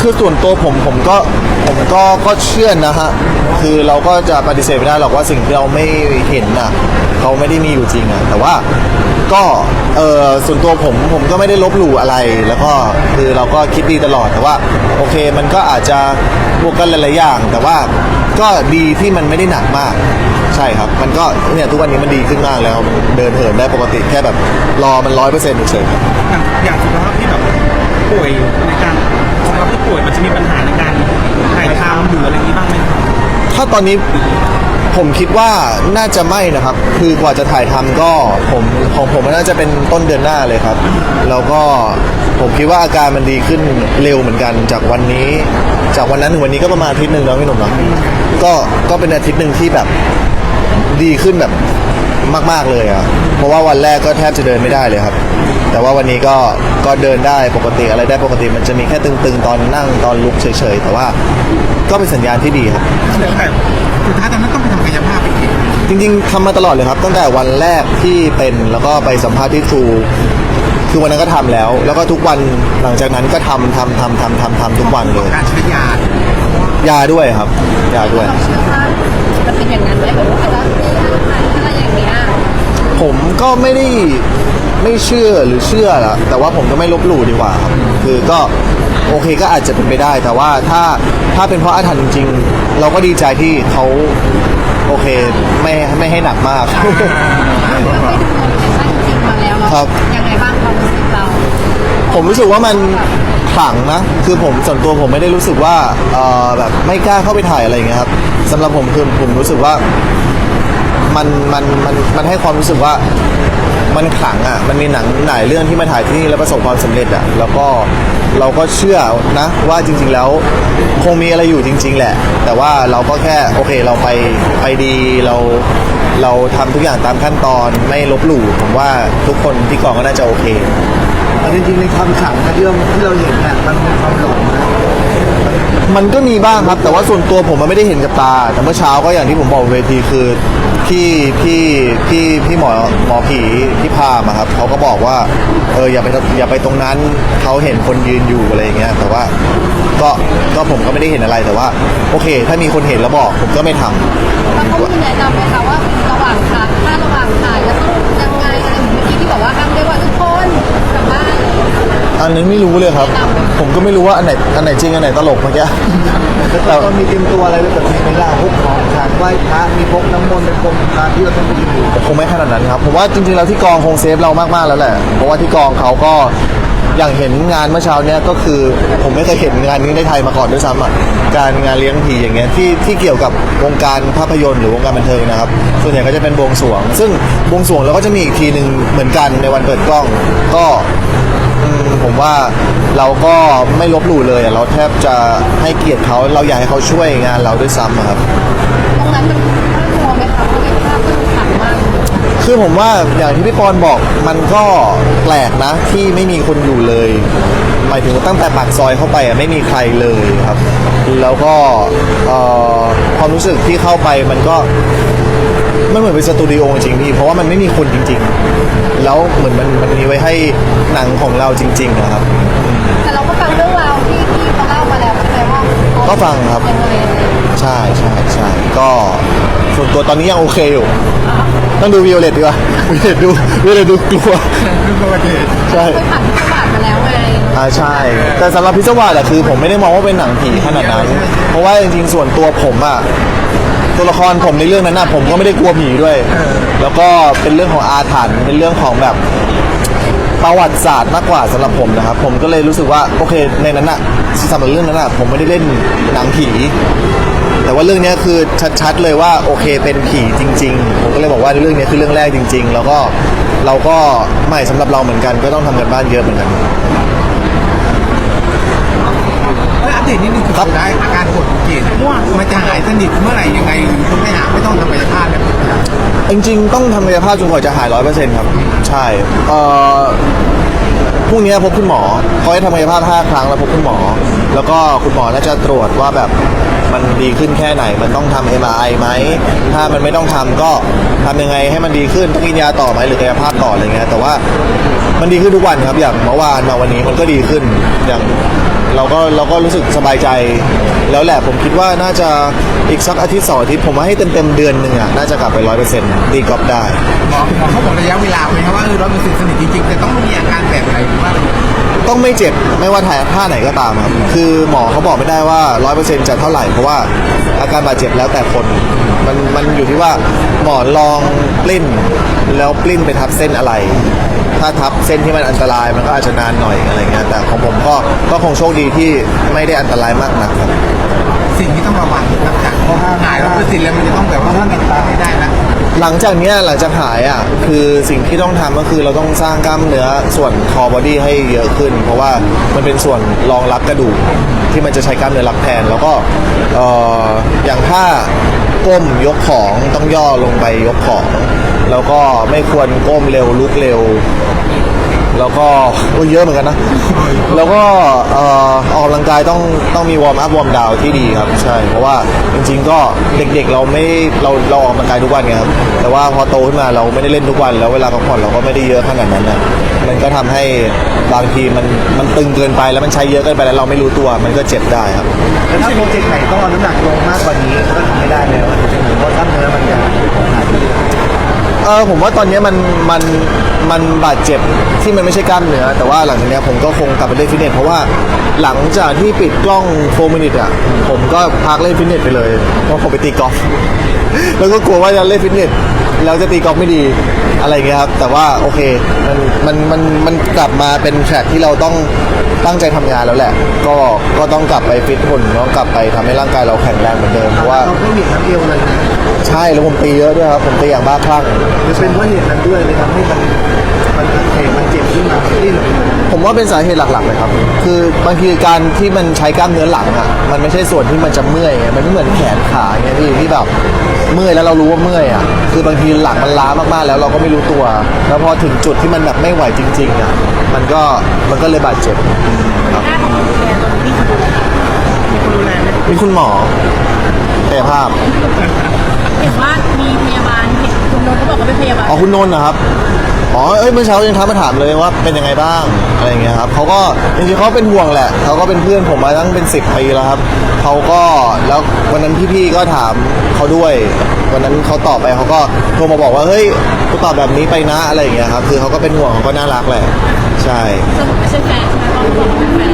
คือส่วนตัวผมผมก็ผมก็ก็เชื่อนะฮะคือเราก็จะปฏิเสธไม่ได้หรอกว่าสิ่งที่เราไม่เห็นน่ะเขาไม่ได้มีอยู่จริงอะแต่ว่าก็เออส่วนตัวผมผมก็ไม่ได้ลบหลู่อะไร แล้วก็คือเราก็คิดดีตลอดแต่ว่า โอเคมันก็อาจจะบวกกันหลายๆอย่าง แต่ว่าก็ดีที่มันไม่ได้หนักมาก ใช่ครับ มันก็เนี่ยทุกวันนี้มันดีขึ้นมากแล้วเดินเหินได้ปกติแค่แบบรอมันร้อยเปอร์เซ็นต์เฉยๆครับอย่างอย่างสุขภาพที่แบบป่วยในการ สุขภาพที่ป่วยมันจะมีปัญหาในการถ่ายทำหรืออะไรอย่างนี้บ้างไหมครับถ้าตอนนี้ผมคิดว่าน่าจะไม่นะครับ คือกว่าจะถ่ายทำก็ผมของผมมันน่าจะเป็นต้นเดือนหน้าเลยครับ แล้วก็ผมคิดว่าอาการมันดีขึ้นเร็วเหมือนกันจากวันนี้ จากวันนั้นถึงวันนี้ก็ประมาณอาทิตย์หนึ่งแล้วพี่หนุ่มเนาะก็ก็เป็นอาทิตย์หนึ่งที่แบบดีขึ้นแบบ มาก ๆเลยอะเพราะว่าวันแรกก็แทบจะเดินไม่ได้เลยครับ แต่ว่าวันนี้ก็ก็เดินได้ปกติอะไรได้ปกติมันจะมีแค่ตึงๆ ตอนนั่งตอนลุกเฉยๆ แต่ว่าก็เป็นสัญญาณที่ดีครับแต่สุดท้ายตอนนั้นต้องไปทำกายภาพอีกทีจริงๆทำมาตลอดเลยครับ ตั้งแต่วันแรกที่เป็นแล้วก็ไปสัมภาษณ์ที่ครูคือวันนั้นก็ทำแล้ว แล้วก็ทุกวันหลังจากนั้นก็ทำทำทำทำทำทำทุกวันเลย การใช้ยายาด้วยครับ ยาด้วย เราเชื่อว่าจะเป็นอย่างนั้นไหมแบบว่าอาจจะมีอะไรอะไรอย่างเงี้ย ผมก็ไม่ได้ไม่เชื่อหรือเชื่อละแต่ว่าผมก็ไม่ลบหลู่ดีกว่าครับคือก็โอเคก็อาจจะเป็นไปได้ แต่ว่าถ้าถ้าเป็นเพราะอาถรรพ์จริงๆ เราก็ดีใจที่เขาโอเคไม่ไม่ให้หนักมากเราไปดูโลเคชั่นจริงมาแล้วครัเราบยังไงบ้างความรู้สึกเราผมรู้สึกว่ามันขลังนะคือผมส่วนตัวผมไม่ได้รู้สึกว่าเอ่อแบบไม่กล้าเข้าไปถ่ายอะไรอย่างเงี้ยครับสำหรับผมคือผมรู้สึกว่า มันมันมันมันให้ความรู้สึกว่ามันขลังอะ มันมีหนังหลายเรื่องที่มาถ่ายที่นี่แล้วประสบความสำเร็จอะ แล้วก็เราก็เชื่อนะว่าจริง ๆ แล้วคงมีอะไรอยู่จริง ๆ แหละ แต่ว่าเราก็แค่โอเคเราไปไปดีเราเราทำทุกอย่างตามขั้นตอนไม่ลบหลู่ผมว่าทุกคนที่กองก็น่าจะโอเคจริงๆในความขลังที่เราที่เราเห็นเนี่ยมันมีความหลอนนะ มันก็มีบ้างครับ แต่ว่าส่วนตัวผมมันไม่ได้เห็นกับตา แต่เมื่อเช้าก็อย่างที่ผมบอกเวทีคือพี่พี่พี่พี่หมอหมอผีที่พามาครับเขาก็บอกว่าเอออย่าไปอย่าไปตรงนั้นเขาเห็นคนยืนอยู่อะไรอย่างเงี้ยแต่ว่าก็ก็ผมก็ไม่ได้เห็นอะไรแต่ว่า โอเค ถ้ามีคนเห็นแล้วบอกผมก็ไม่ทำแล้วเขามีแนะนำไหมคะว่าระหว่างถ่ายถ้าระหว่างถ่ายจะ อันนี้ไม่รู้เลยครับ ผมก็ไม่รู้ว่าอันไหนอันไหนจริงอันไหนตลกเมื่อกี้แต่ตอนมีเตรียมตัวอะไรไว้แบบนี้ไหมล่ะพวกของขลังไหว้พระมีพกน้ำมนต์เป็นพรมตามที่เราต้องไปดูคงไม่ขนาดนั้นครับผมว่าจริงๆแล้วที่กองคงเซฟเรามากๆแล้วแหละเพราะว่าที่กองเขาก็อย่างเห็นงานเมื่อเช้าเนี้ยก็คือผมไม่เคยเห็นงานนี้ในไทยมาก่อนด้วยซ้ำอะการงานเลี้ยงผีอย่างเงี้ยที่ที่เกี่ยวกับวงการภาพยนตร์หรือวงการบันเทิงนะครับ ส่วนใหญ่ก็จะเป็นบวงสรวง ซึ่งบวงสรวงเราก็จะมีอีกทีหนึ่งเหมือนกันในวันเปิดกล้อง ก็ อืมผมว่าเราก็ไม่ลบหลู่เลยอะเราแทบจะให้เกียรติเขาเราอยากให้เขาช่วยงานเราด้วยซ้ำอะครับ ตรงนั้นมันน่ากลัวไหมคะเพราะว่าภาพมันขลังมากคือผมว่าอย่างที่พี่ปอนบอกมันก็แปลกนะที่ไม่มีคนอยู่เลย หมายถึงว่าตั้งแต่ปากซอยเข้าไปอะไม่มีใครเลยครับ แล้วก็เอ่อความรู้สึกที่เข้าไปมันก็ มันเหมือนเป็นสตูดิโอจริงๆพี่เพราะว่ามันไม่มีคนจริง ๆ แล้วเหมือนมันมันมีไว้ให้หนังของเราจริงๆนะครับ แต่เราก็ฟังเรื่องราวที่ที่เขาเล่ามาแล้วใช่ไหมว่าก็ฟังครับ ยังไงใช่ใช่ใช่ก็ส่วนตัวตอนนี้ยังโอเคอยู่ ต้องดูวิโอเลตดีกว่าวิโอเลตดูวิโอเลตดูกลัวคือปกติใช่เคยผ่านพิธีบาทมาแล้วไงอ่าใช่ แต่สำหรับพิศวาสอะคือ ผมไม่ได้มองว่าเป็นหนังผีขนาดนั้น เพราะว่าจริงๆส่วนตัวผมอะ ตัวละครผมในเรื่องนั้นอะผมก็ไม่ได้กลัวผีด้วย แล้วก็เป็นเรื่องของอาถรรพ์เป็นเรื่องของแบบประวัติศาสตร์มากกว่าสำหรับผมนะครับ ผมก็เลยรู้สึกว่าโอเคในนั้นอะสำหรับเรื่องนั้นอะผมไม่ได้เล่นหนังผี แต่ว่าเรื่องเนี้ยคือชัดๆเลยว่าโอเคเป็นผีจริง ๆ ผมก็เลยบอกว่าเรื่องเนี้ยคือเรื่องแรกจริง ๆ แล้วก็เราก็ใหม่สำหรับเราเหมือนกันก็ต้องทำกันบ้านเยอะเหมือนกัน เอ้ยอัปเดตนิดนึงคือครับสุดท้ายอาการปวดของเกศว่ามันจะหายสนิทเมื่อไหร่ยังไงหรือคุณไม่หาไม่ต้องทำกายภาพแล้วจริงๆต้องทำกายภาพจนกว่าจะหายร้อยเปอร์เซ็นต์ครับ ใช่เอ่อพรุ่งนี้พบคุณหมอเขาให้ทำกายภาพ5ครั้งแล้วพบคุณหมอ แล้วก็คุณหมอน่าจะตรวจว่าแบบมันดีขึ้นแค่ไหน มันต้องทำ MRI ไหม ถ้ามันไม่ต้องทำก็ทำยังไงให้มันดีขึ้นต้องกินยาต่อไหมหรือกายภาพต่ออะไรเงี้ยแต่ว่ามันดีขึ้นทุกวันครับอย่างเมื่อวานมาวันนี้มันก็ดีขึ้นอย่าง เราก็เราก็รู้สึกสบายใจ แล้วแหละผมคิดว่าน่าจะอีกสักอาทิตย์สองอาทิตย์ผมว่าให้เต็มเต็มๆเดือนหนึ่งอะน่าจะกลับไปร้อยเปอร์เซ็นต์ตีกอล์ฟได้หมอหมอเขาบอกระยะเวลาไหมครับว่าเออเราเป็นสิทธิ์สนิทจริงๆแต่ต้องมีอาการแบบไหนหรือว่าต้องไม่เจ็บไม่ว่าถ่ายท่าไหนก็ตามครับคือหมอเขาบอกไม่ได้ว่าร้อยเปอร์เซ็นต์จะเท่าไหร่เพราะว่าอาการบาดเจ็บแล้วแต่คนมันมันอยู่ที่ว่าหมอลองปลิ้นแล้วปลิ้นไปทับเส้นอะไร ถ้าทับเส้นที่มันอันตรายมันก็อาจจะนานหน่อยอะไรเงี้ยแต่ของผมก็ก็คงโชคดีที่ไม่ได้อันตรายมากนักครับสิ่งที่ต้องระวังหลังจากหายแล้วเป็นสิทธิ์แล้วมันจะต้องแบบว่าติดตามให้ได้นะหลังจากเนี้ยหลังจากหายอะคือสิ่งที่ต้องทำก็คือเราต้องสร้างกล้ามเนื้อส่วนคอบอดี้ให้เยอะขึ้น เพราะว่ามันเป็นส่วนรองรับกระดูกที่มันจะใช้กล้ามเนื้อรับแทน แล้วก็เอออย่างถ้าก้มยกของต้องย่อลงไปยกของ แล้วก็ไม่ควรก้มเร็วลุกเร็ว แล้วก็โอ้ยเยอะเหมือนกันนะ แล้วก็เอ่อออกกำลังกายต้องต้องมีวอร์มอัพวอร์มดาวที่ดีครับใช่เพราะว่าจริง ๆ ก็เด็กๆ เราไม่เราเราออกกำลังกายทุกวันไงครับแต่ว่าพอโตขึ้นมาเราไม่ได้เล่นทุกวัน แล้วเวลาพักผ่อนเราก็ไม่ได้เยอะขนาดนั้นนะมันก็ทำให้บางทีมันมันตึงเกินไปแล้วมันใช้เยอะเกินไปแล้วเราไม่รู้ตัวมันก็เจ็บได้ครับแต่ถ้าโปรเจกต์ไหนต้องเอาน้ำหนักลงมากกว่านี้ก็ทำไม่ได้แล้วเพราะกล้ามเนื้อมันจะหายไปเออผมว่าตอนนี้มันมันมันบาดเจ็บที่มันไม่ใช่กล้ามเนื้อแต่ว่าหลังจากเนี้ยผมก็คงกลับไปเล่นฟิตเนสเพราะว่าหลังจากที่ปิดกล้องโฟมินิตอะผมก็พักเล่นฟิตเนสไปเลยเพราะผมไปตีกอล์ฟ แล้วก็กลัวว่าจะเล่นฟิตเนสแล้วจะตีกอล์ฟไม่ดีอะไรเงี้ยครับ แต่ว่าโอเคมันมันมันมันกลับมาเป็นแทร็กที่เราต้องตั้งใจทำงานแล้วแหละ ก็ก็ต้องกลับไปฟิตหุ่นต้องกลับไปทำให้ร่างกายเราแข็งแรงเหมือนเดิมเพราะว่าเราไม่มีทั้งเดียวเลยนะใช่แล้วผมตีเยอะด้วยครับผมตีอย่างบ้าคลั่งจะเป็นเพราะเหตุนั้นด้วยเลยทำให้มันมันอักเสบมันเจ็บขึ้นมาที่หลัง ผมว่าเป็นสาเหตุหลักๆเลยครับ คือบางทีการที่มันใช้กล้ามเนื้อหลังอะ มันไม่ใช่ส่วนที่มันจะเมื่อยไงมันไม่เหมือนแขนขาไงพี่ที่แบบเมื่อยแล้วเรารู้ว่าเมื่อยอะ คือบางทีหลังมันล้ามากๆ แล้วเราก็ไม่รู้ตัว แล้วพอถึงจุดที่มันแบบไม่ไหวจริงๆอะ มันก็มันก็เลยบาดเจ็บครับหน้าของคุณแกตอนนี้คือมีคนดูแลไหมมีคุณหมอกายภาพ เห็นว่ามีพยาบาลเห็นคุณ นนท์เขาบอกว่าเป็นพยาบาลอ๋อคุณนนท์นะครับอ๋อเอ้ยเมื่อเช้ายังทักมาถามเลยว่าเป็นยังไงบ้างอะไรอย่างเงี้ยครับเขาก็จริงๆเขาเป็นห่วงแหละเขาก็เป็นเพื่อนผมมาตั้งเป็นสิบปีแล้วครับเขาก็แล้ววันนั้นพี่ๆก็ถามเขาด้วย วันนั้นเขาตอบไปเขาก็โทรมาบอกว่าเฮ้ยกูตอบแบบนี้ไปนะอะไรอย่างเงี้ยครับคือเขาก็เป็นห่วงเขาก็น่ารักแหละใช่สรุปไม่ใช่แฟนใช่ไหมเขาบอกว่าเป็นแฟน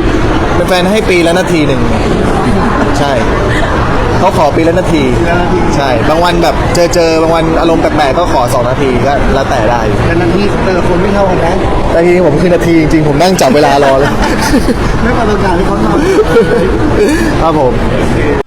เป็นแฟนให้ปีละนาทีหนึ่งใช่ เขาขอปีละนาที ใช่ บางวันแบบเจอเจอๆบางวันอารมณ์แปลกๆก็ขอสองนาทีก็แล้วแต่ได้ แต่นาทีแต่ละคนไม่เท่ากันนะแต่ทีนี้ผมคือนาทีจริงๆผมนั่งจับเวลารอเลย ไม่ประสบการณ์ที่เขาทำ ครับผม